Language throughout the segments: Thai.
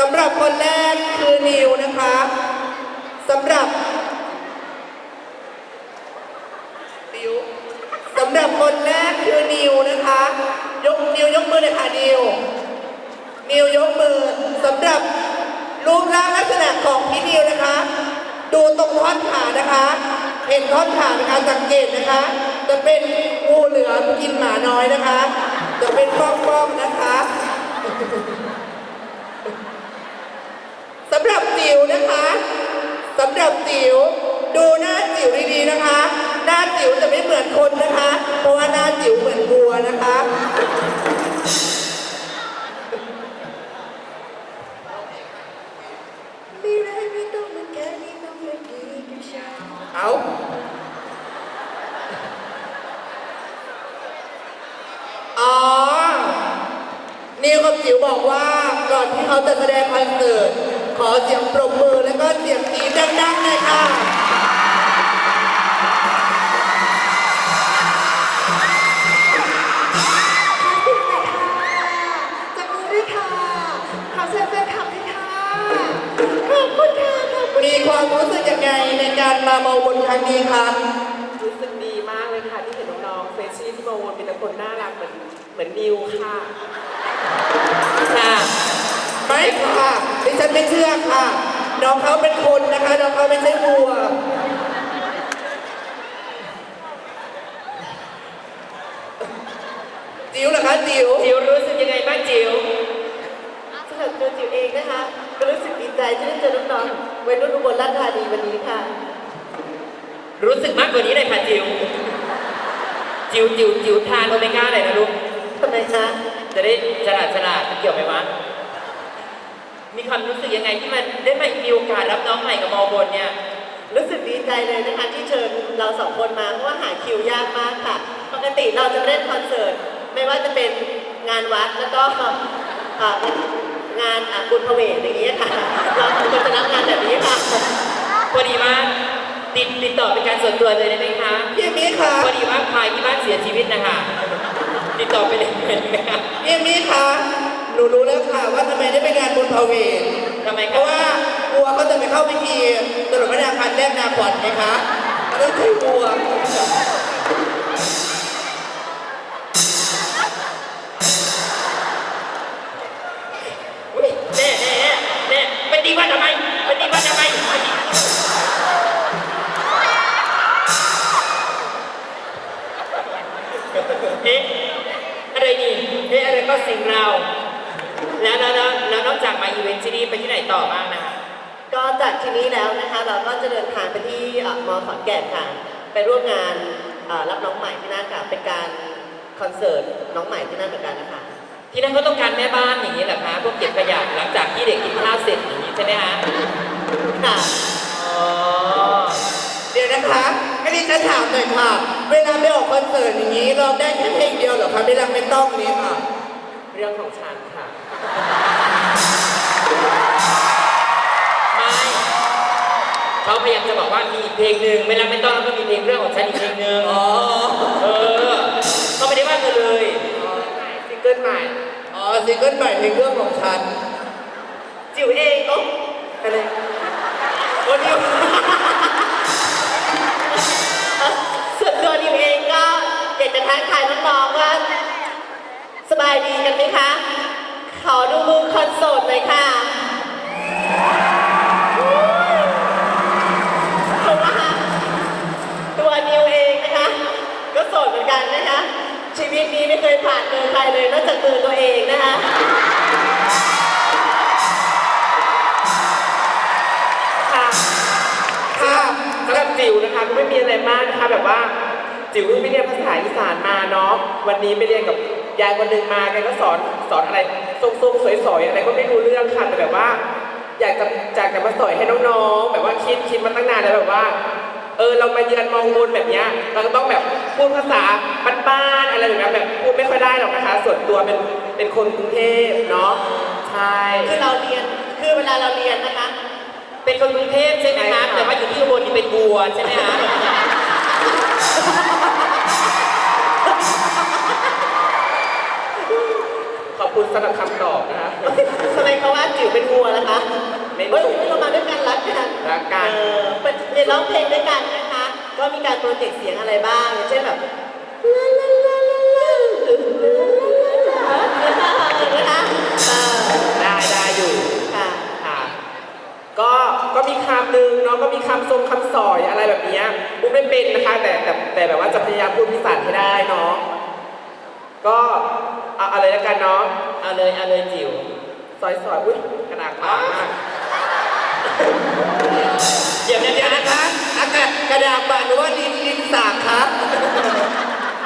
สำหรับคนแรกคือนิวนะคะสำหรับนิวสำหรับคนแรกคือนิวนะคะ ยกนิวยกมือเลยค่ะนิวนิวยกมือสำหรับรูปร่างลักษณะของพี่นิวนะคะ ดูตรงท่อนขานะคะ เห็นท่อนขานะคะสังเกตนะคะ จะเป็นงูเหลือมกินหมาน้อยนะคะ จะเป็นป้องๆนะคะำหรับจิ๋วนะคะสำหรับจิ๋วดูหน้าจิ๋วดีๆนะคะ หน้าจิ๋วจะไม่เหมือนคนนะคะ เพราะว่าหน้าจิ๋วเหมือนวัวนะคะ ขอบคุณค่ะขอบคุณมีความรู้สึกยังไงในการมาเมาบนครั้งนี้คะรู้สึกดีมากเลยค่ะที่เห็นน้องๆเฟรชชี่ที่มาวนเป็นแต่คนน่ารักเหมือนเหมือนนิวค่ะค่ะไม่ค่ะดิฉันไม่เชื่อค่ะ น้องเขาเป็นคนนะคะน้องเขาไม่ใช่วัวจิ๋วเหรอคะจิ๋วจิ๋วรู้สึกยังไงบ้างจิ๋วสำหรับตัวจิ๋วเองนะคะ ก็รู้สึกดีใจที่ได้เจอน้องๆวัยรุ่นอุบลราชธานีวันนี้ค่ะ รู้สึกมากกว่านี้เลยค่ะจิวจิวจิวจิวทานโอเมก้าหน่อยนะลูกทำไมคะจะได้ฉลาดฉลาดเกี่ยวไหมวะมีความรู้สึกยังไงที่มันได้มามีโอกาสรับน้องใหม่กับมอบนเนี่ย รู้สึกดีใจเลยนะคะที่เชิญเราสองคนมาเพราะว่าหาคิวยากมากค่ะ ปกติเราจะเล่นคอนเสิร์ต ไม่ว่าจะเป็นงานวัดแล้วก็เอ่อ งานอะบุญพเวทอย่างนี้ยค่ะเราควรจะรับงานแบบนี้ค่ะพอดีว่าติดติดต่อเป็นการส่วนตัวเลยได้ไหมคะพี่มี่คะพอดีว่าพายที่บ้านเสียชีวิตนะคะติดต่อไปเลยไหมคะพี่มี่คะหนูรู้แล้วค่ะว่าทำไมได้ไปงานบุญพาเวททำไมเพคะราะว่าวัวเขาจะไปเข้าพิธีตลอดพระนาคันแรกนาขวัญไงคะแล้วใช่วัว คะให้ดิฉันถามหน่อยค่ะ เวลาไปออกคอนเสิร์ตอย่างนี้เราได้แค่เพลงเดียวเหรอคะไม่รักไม่ต้องนี้ค่ะ เรื่องของฉันค่ะ ไม่เขาพยายามจะบอกว่ามีอีกเพลงหนึ่งไม่รักไม่ต้องแล้วก็มีเพลงเรื่องของฉันอีกเพลงหนึ่งอ๋อ เออเขาไม่ได้ว่าเธอเลยซิงเกิลใหม่ อ๋อซิงเกิลใหม่เพลงเรื่องของฉัน จิ๋วเองโอ๊ะอะไรวันนี้ ส่วนตัวนิวเองก็อยากจะทักทายน้องๆว่า สบายดีกันไหมคะ ขอดูมือคอนโซล จิ๋วเพิ่งไปเรียนภาษาอีสานมาเนาะ วันนี้ไปเรียนกับยายคนหนึ่งมาแกก็สอนสอนอะไรทรงๆสวยๆอะไรก็ไม่รู้เรื่องค่ะแต่แบบว่า อยากจะจากจะมาสอนให้น้องๆ แบบว่าคิดคิดมาตั้งนานแล้วแบบว่า เออเรามาเยือนมองบนแบบเนี้ยเราก็ต้องแบบพูดภาษาบ้านๆอะไรแบบเนี้ยแบบพูดไม่ค่อยได้หรอกนะคะส่วนตัวเป็นเป็นคนกรุงเทพเนาะใช่คือเราเรียนคือเวลาเราเรียนนะคะ เป็นคนกรุงเทพใช่ไหมคะแต่ว่าอยู่ที่อุบลนี่เป็นบัวใช่ไหมคะ อบคุณสำหรับคำตอบนะคะทำไมเขาว่าจิ๋วเป็นวัวล่ะคะไม่รู้ เฮ้ยเรามาด้วยกันรักกันรักกัน เออเป็นเรียนร้องเพลงด้วยกันนะคะ ก็มีการโปรเจกต์เสียงอะไรบ้างอย่างเช่นแบบลาลาลาลาลาลาลานะคะเออได้ได้อยู่ ค่ะ ค่ะก็ก็มีคำหนึ่งเนาะก็มีคำทรงคำสอยอะไรแบบเนี้ยพูดไม่เป็นนะคะ แต่แต่แต่แบบว่าจะพยายามพูดพิสานให้ได้เนาะ ก็เอาอะไรแล้วกันเนาะเอาเลยเอาเลยจิ๋วซอยซอยอุ้ยกระดาษปากมากเดี๋ยวนะเดี๋ยวนะคะอากาศกระดาษบานหรือว่าดินดินสากคะ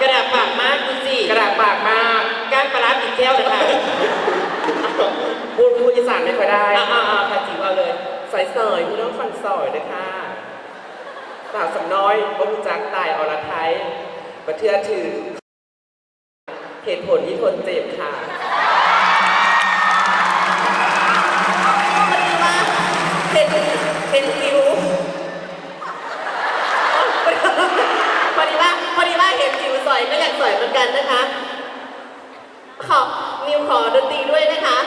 กระดาษปากมากดูสิกระดาษปากมากก้านปลาร้าติดแก้วเลยค่ะพูดพูดอีสานไม่ค่อยได้อ่าอ่าอ่าค่ะจิ๋วเอาเลยซอยซอยพี่น้องฟังซอยนะคะสาวสำน้อยบ่รู้จักตายอรไทยประเทือถือ เหตุผลที่ทนเจ็บค่ะพอดีว่าเห็นเห็นจิ๋วพอดีว่าพอดีว่าเห็นจิ๋วสอยก็อยากสอยเหมือนกันนะคะ ขอนิวขอดนตรีด้วยนะคะ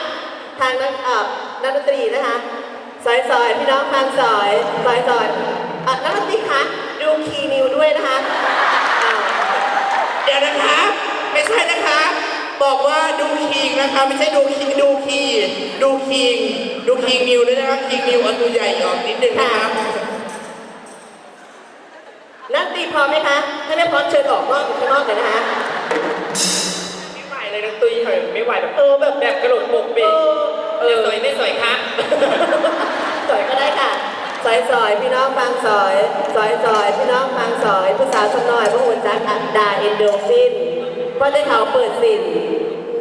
ทางนักเอ่อนักดนตรีนะคะสอยสอยพี่น้องฟังสอยสอยสอยอะนักดนตรีคะดูคีย์นิวด้วยนะคะ เดี๋ยวนะคะ ไม่ใช่นะคะ บอกว่าดูคิงนะคะ ไม่ใช่ดูคิงดูคีดูคิง ดูคิงนิวด้วยนะคะคิงนิวเอาตัวใหญ่ออกนิดนึงนะคะนักดนตรีพร้อมไหมคะ ถ้าไม่พร้อมเชิญออกนอกข้างนอกเลยนะคะไม่ไหวเลยนักตุยเหยไม่ไหวแบบเออแบบแบบกระโดดปกเอเบกอเออสวยไม่สวยคะสอยก็ได้ค่ะสอยสอยพี่น้องฟังสอย สอยสอยพี่น้องฟังสอย ผู้สาวสักหน่อยพวกหุ่นจักอัดดาเอนโดฟิน เพราะได้เขาเปิดสิน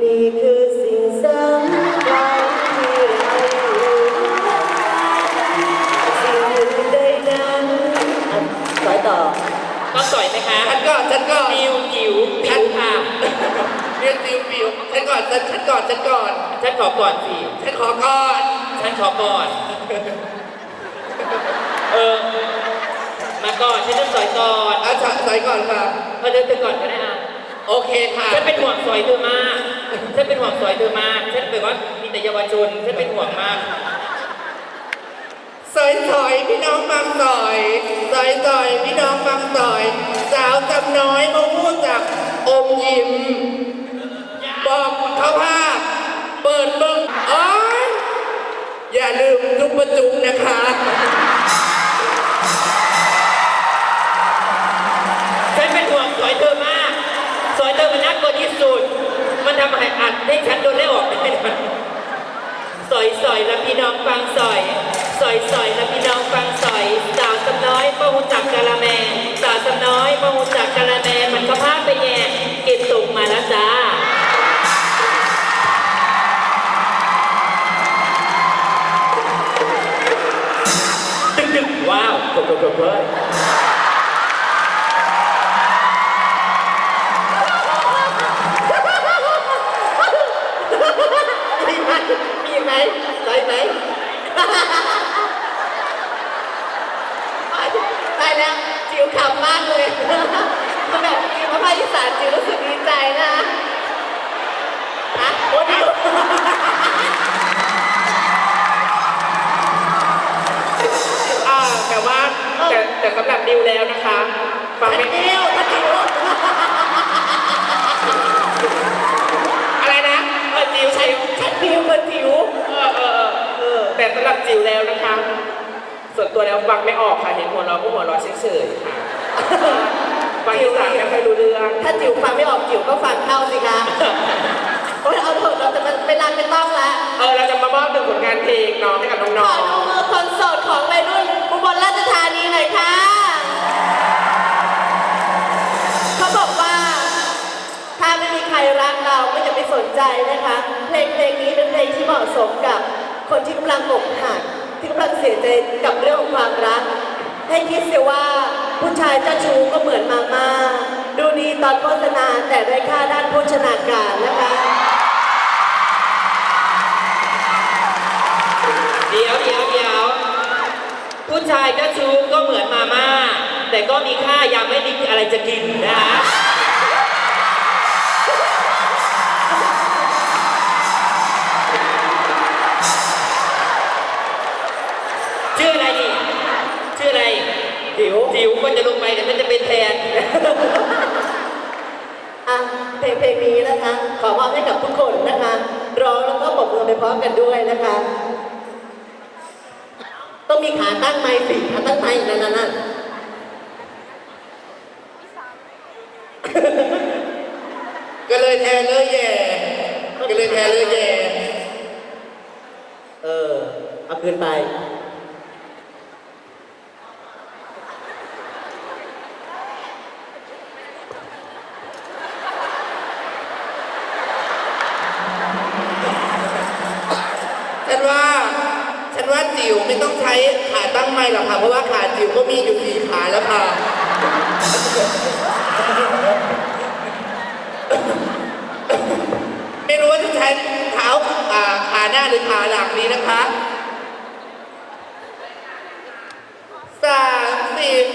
นี่คือสิ่งสำคัญที่เราอยู่สิ่งอื่นใดนั้นอะสอยต่อต้องสวยไหมคะฉันก่อนฉันก่อนจิ๋วจิ๋วจิ๋วค่ะ เรียกซิวปิวฉันก่อนฉันฉันก่อนฉันก่อนฉันขอก่อนสิ ฉันขอก่อนฉันขอก่อน เออ มาก่อน ฉันจะสวยก่อนอาฉันใส่ก่อนค่ะ เอาเธอเธอก่อนก็ได้อะโอ เคค่ะฉันเป็นห่วงสวยเธอมากฉันเป็นห่วงสวยเธอมากฉันแบบว่ามีแต่เยาวชนฉันเป็นห่วงมากสอยสอยพี่น้องฟังสอยสอยสอยพี่น้องฟังสอย สาวจำน้อยมาพูดจากอมยิ้ม บอกเขาว่าเปิดเบิ้งโอ้ยอย่าลืมจุกประจุกนะคะ สวยเตอร์มันน่ากลัวที่สุด มันทำให้อัดให้ฉันโดนไล่ออกได้ทันสอยสอยแล้วพี่น้องฟังสอย สอยสอยแล้วพี่น้องฟังสอย สาวสำน้อยมาหูจักกะละแม สาวสำน้อยมาหูจักกะละ อีสานจิ๋วรู้สึกดีใจนะฮะโอ้ดิวอ่าแต่ว่าแต่แต่สำหรับดิวแล้วนะคะฟังทันไม่ดิวทันดิวอะไรนะเออจิ๋วจิ๋วทันดิวกับจิ๋วเออเออเออเออแต่สำหรับจิวแล้วนะคะ ส่วนตัวแล้วฟังไม่ออกค่ะเห็นหัวเราะก็หัวเราะเฉยๆค่ะ ฟังอีสานไม่ค่อยรู้เรื่อง ถ้าจิ๋วฟังไม่ออกจิ๋วก็ฟังเข้าสิคะโอ้ยเอาเถอะเราจะมันเวลาไม่ต้องละเออเราจะมามอบหนึ่งผลงานเพลงเน้องให้กับขน้อองดูมือคนโสดของวัยรุ่นอุบลราชธานีหน่อยค่ะ เขาบอกว่า ถ้าไม่มีใครรักเราก็อย่าไปสนใจนะคะ เพลงเพลงนี้เป็นเพลงที่เหมาะสมกับคนที่กำลังอกหักที่กำลังเสียใจกับเรื่องของความรัก ให้คิดเสียว่าผู้ชายเจ้าชู้ก็เหมือนมาม่าดูดีตอนโฆษณาแต่ได้ค่าด้านโภชนาการนะคะ เดี๋ยวเดี๋ยวเดี๋ยวผู้ชายเจ้าชู้ก็เหมือนมาม่า แต่ก็มีค่ายังไม่มีอะไรจะกินนะคะชื่ออะไรดี พก็จะลงไปเดี๋ยวมันจะเป็นแทน อะเพลงเพลงนี้นะคะ ขอมอบให้กับทุกคนนะคะร้องแล้วก็ปรบมือไปพร้อมกันด้วยนะคะ ต้องมีขาตั้งไม้สิขาตั้งไม้นั่นนั่นนั่นก็เลยแทนเลยแย่ก็เลยแทนเลยแย่เออเอาคืนไป ค่ะ เพราะว่าขาจิ๋วก็มีอยู่สี่ขาแล้วค่ะ ไม่รู้ว่าจะใช้เท้าอ่าขาหน้าหรือขาหลังนี้นะคะสามสิบ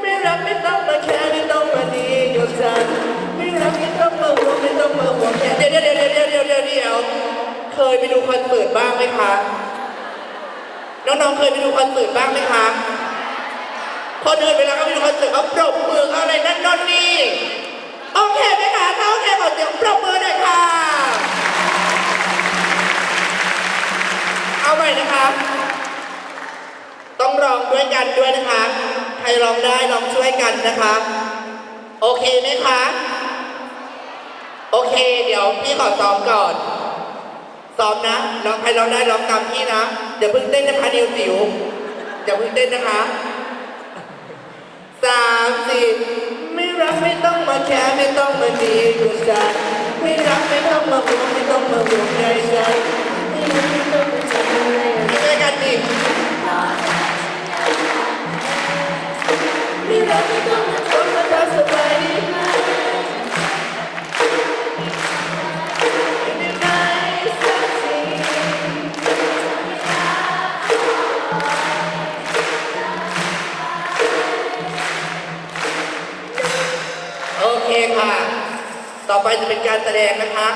ไม่รักไม่ต้องมาแค่ไม่ต้องมาดีกับฉันไม่รักไม่ต้องมาห่วงไม่ต้องมาห่วงแค่เดี๋ยวเดี๋ยวเดี๋ยวเดี๋ยวเดี๋ยวเดี๋ยวเดี๋ยวเคยไปดูคอนเสิร์ตบ้างไหมคะ น้องๆเคยไปดูคอนเสิร์ตบ้างไหมคะคนอื่นเวลาเขาไปดูคอนเสิร์ตเขาปรบมือเขาอะไรนั่นน่นนี่โอเคไหมคะถ้าโอเคขอเสียงปรบมือหน่อยค่ะ เอาใหม่นะคะ ต้องร้องด้วยกันด้วยนะคะ ใครร้องได้ร้องช่วยกันนะคะ โอเคไหมคะ โอเค เดี๋ยวพี่ขอซ้อมก่อน ซ้อมนะร้องใครร้องได้ร้องตามพี่นะ อย่าเพิ่งเต้นนะคะนิวจิ๋วอย่าเพิ่งเต้นนะคะสามสี่ไม่รักไม่ต้องมาแค่ไม่ต้องมาดีกับฉันไม่รักไม่ต้องมาห่วงไม่ต้องมาห่วงใยฉันไม่รักไม่ต้องมาทำอะไรด้วยกันดิไม่รักไม่ต้องมาทนมาทำสบายดีไหม จะเป็นการแสดงนะคะ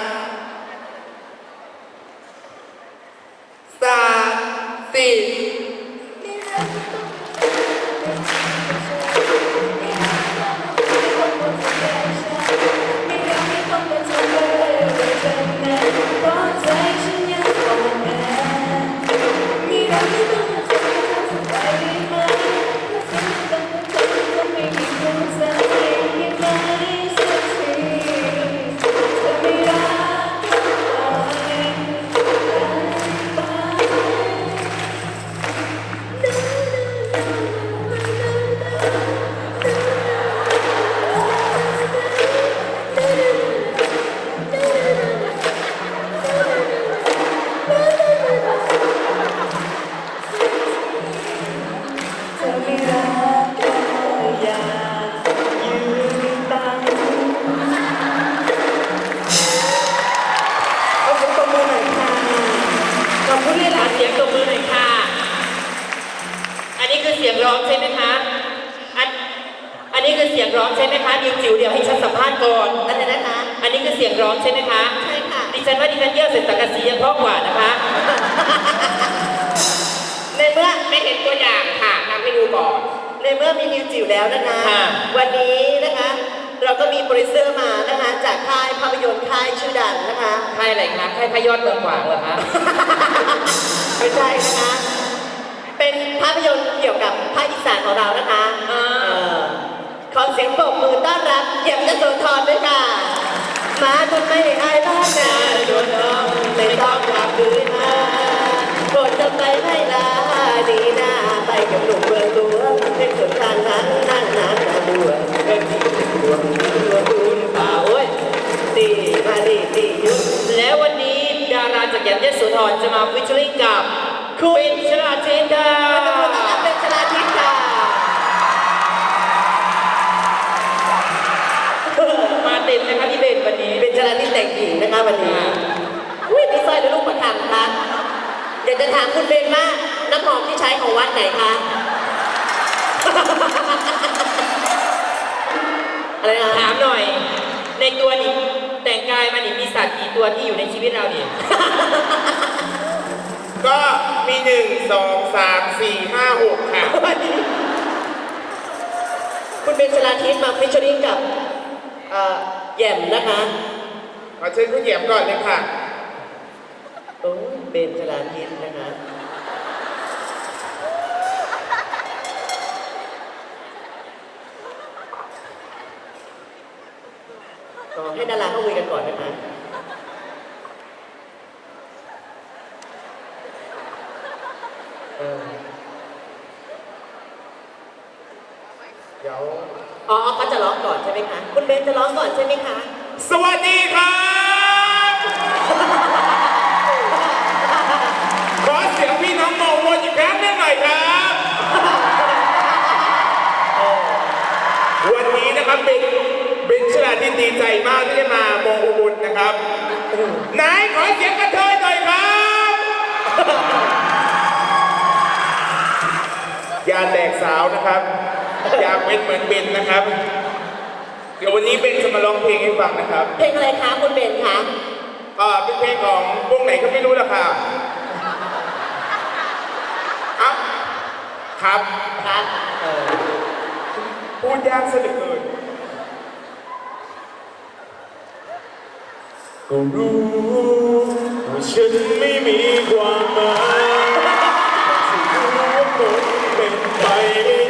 ร้องใช่ไหมคะ อันอันนี้คือเสียงร้องใช่ไหมคะดิวจิ๋วเดี๋ยวให้ฉันสัมภาษณ์ก่อนอะไรนะคะ อันนี้คือเสียงร้องใช่ไหมคะ ใช่ค่ะ ดิฉันว่าดิฉันเยี่ยวเสร็จสังกะสียังเพราะกว่านะคะ ในเมื่อไม่เห็นตัวอย่างค่ะทำให้ดูก่อน ในเมื่อมีนิวจิ๋วแล้วนะคะ ค่ะวันนี้นะคะ เราก็มีโปรดิวเซอร์มานะคะ จากค่ายภาพยนตร์ค่ายชื่อดังนะคะใครอะไรคะใครพยอดเมืองขวางเหรอคะ ไม่ใช่นะคะ เป็นภาพยนตร์เกี่ยวกับภาคอีสานของเรานะคะอ่าเอ่อขอเสียงปรบมือต้อนรับเหยียบกระโสธรด้วยค่ะ มาทำไมไอ้บ้านนาโดนน้องไม่ต้องกลับคืนมาโปรดจะไปให้ลาดีหน้าไปกับหนุ่มเมืองหลวงเป็นสุดทางนั้นนั่นนานนาบัวเป็นที่ดวงดวงคุณป่าโอ้ยตีมาดีตียุทธและวันนี้ดาราจากแยมยโสธรจะมาฟิชเชอริงกับ คุณชลาเจนดาขอบคุณต้อนรับเป็นชนาทิพย์ค่ะมาเต็มนะคะพี่เบนวันนี้เป็นชนาทิพย์แต่งหญิงนะคะวันนี้อุ้ยมีสร้อยและลูกประคำค่ะอยากจะถามคุณเบนว่าน้ำหอมที่ใช้ของวัดไหนคะอะไรนะถามหน่อย ในตัวนี่แต่งกายมานี่มีสัตว์กี่ตัวที่อยู่ในชีวิตเรานี่ ก็มีหนึ่งสองสามสี่ห้าหกค่ะ คุณเบนชลาทิศมาฟิชเชอริงกับเอ่อแหย่มนะคะขอเชิญคุณแหยมก่อนเลยค่ะ โอ้ยเบนชลาทิศนะคะก็ให้ดาราเข้าคุยกันก่อนนะคะ เออเดี๋ยวอ๋อเขาจะร้องก่อนใช่ไหมคะ คุณเบนจะร้องก่อนใช่ไหมคะ สวัสดีครับ ขอเสียงพี่น้องโมวนอีกครั้งได้หน่อยครับ วันนี้นะครับเป็นเป็นชลาที่ดีใจมากที่ได้มาโมอุบุญนะครับไหนขอเสียงกระเทยหน่อยครับ อย่าแตกสาวนะครับ อย่าเป็นเหมือนเบนนะครับ เดี๋ยววันนี้เบนจะมาร้องเพลงให้ฟังนะครับเพลงอะไรคะคุณเบนคะอ่าเป็นเพลงของวงไหนก็ไม่รู้ละค่ะอะครับครับเออพูดยากซะเหลือเกินก็รู้ว่าฉันไม่มีความหมายสิ่งที่รู้ว่าคง เ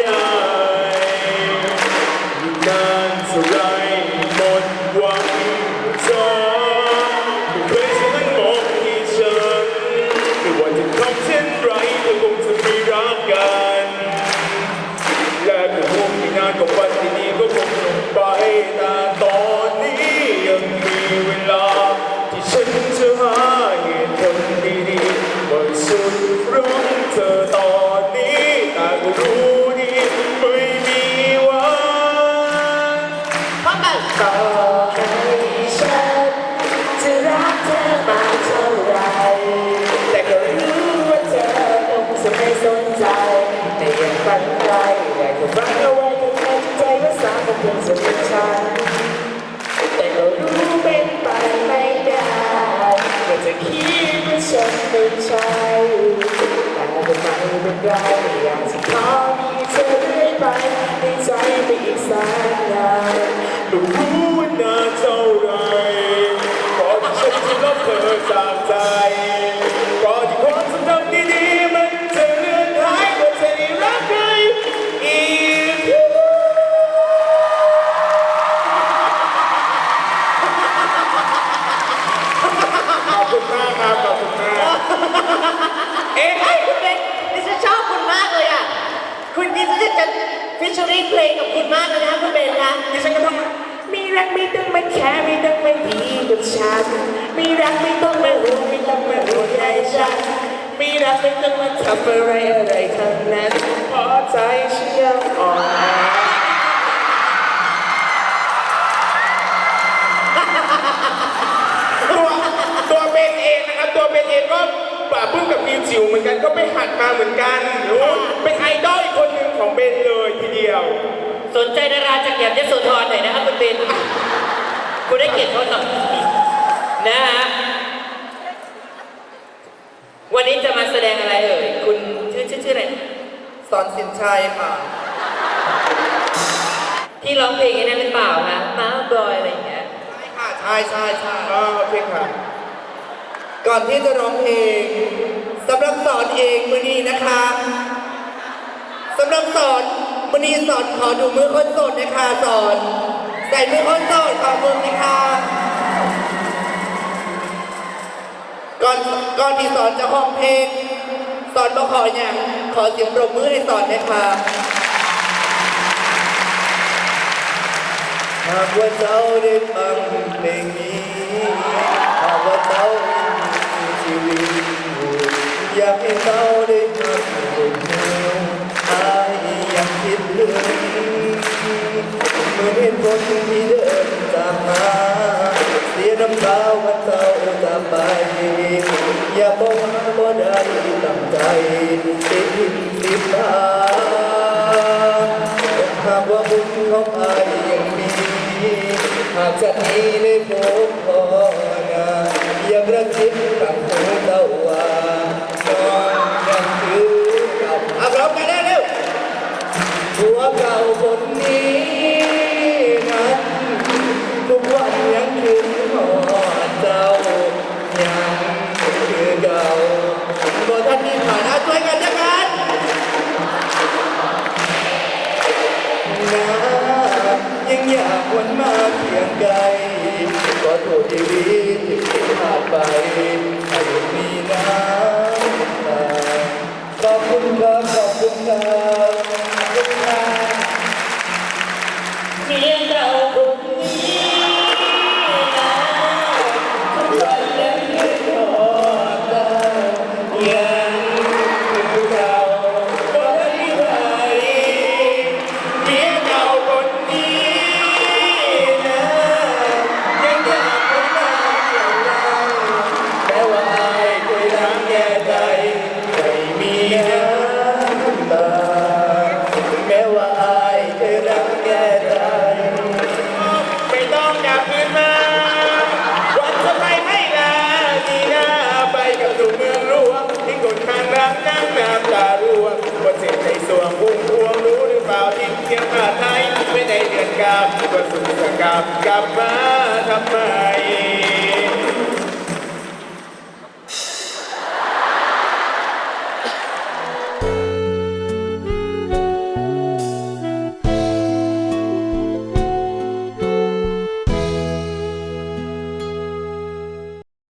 แต่ก็ฝันเอาไว้ในใจว่าสามคนคงจะเป็นฉันแต่ก็รู้เป็นไปไม่ได้ว่าจะคิดว่าฉันเป็นใช่แต่ก็ไม่เป็นไรอยากจะขอมีเธอเรื่อยไปในใจไปอีกสักนานรู้ว่านานเท่าไรก่อนที่ฉันจะลบเธอจากใจ ค่ไม่ต้องมาดีกับฉันมีรักไม่ต้องมาห่วงไม่ต้องมาห่วงใยฉันมีรักไม่ต้องมาทำอะไรอะไรทั้งนั้นเพราะใจฉันยังอ่อนแอตัวตัวเบนเองนะครับตัวเบนเองก็ปราบปลื้มกับนิวจิ๋วเหมือนกันก็ไปหัดมาเหมือนกันรู้เป็นไอดอลอีกคนหนึ่งของเบนเลยทีเดียว สนใจดาราจากแยมยโสธรหน่อยนะครับคุณเบน คุณได้เกียรติเขาหน่อยนะฮะ วันนี้จะมาแสดงอะไรเอ่ย คุณชื่อชื่อชื่ออะไร สอนสินชัยค่ะ ที่ร้องเพลงไอ้นั่นหรือเปล่าคะมาบอยอะไรอย่างเงี้ย ใช่ค่ะ ใช่ใช่ใช่อ๋อโอเคค่ะ ก่อนที่จะร้องเพลงสำหรับสอนเองมือนี้นะคะสำหรับสอนมือนี้สอนขอดูมือคนโสดนะคะสอน ใส่มือคนโสดขอมือสิค่ะก่อนก่อนที่สอนจะห้องเพลง สอนมาขออย่างขอเสียงปรบมือให้สอนนะคะหากว่าเจ้าได้ฟังเพลงนี้หากว่าเจ้ามีชีวิตอยู่อยากให้เจ้า ติดทิมติดตาหากว่าบุญของอายยังมีหากจะมีได้พบพอนายังรักคิดกับหัวเจ้าว่าน้องยังคือเก่าอะพร้อมกันได้เร็วหัวเก่าคนนี้ วันมาเพียงไกลกอโทษทีวีที่ผ่านไป จะกลับกลับมาทำไม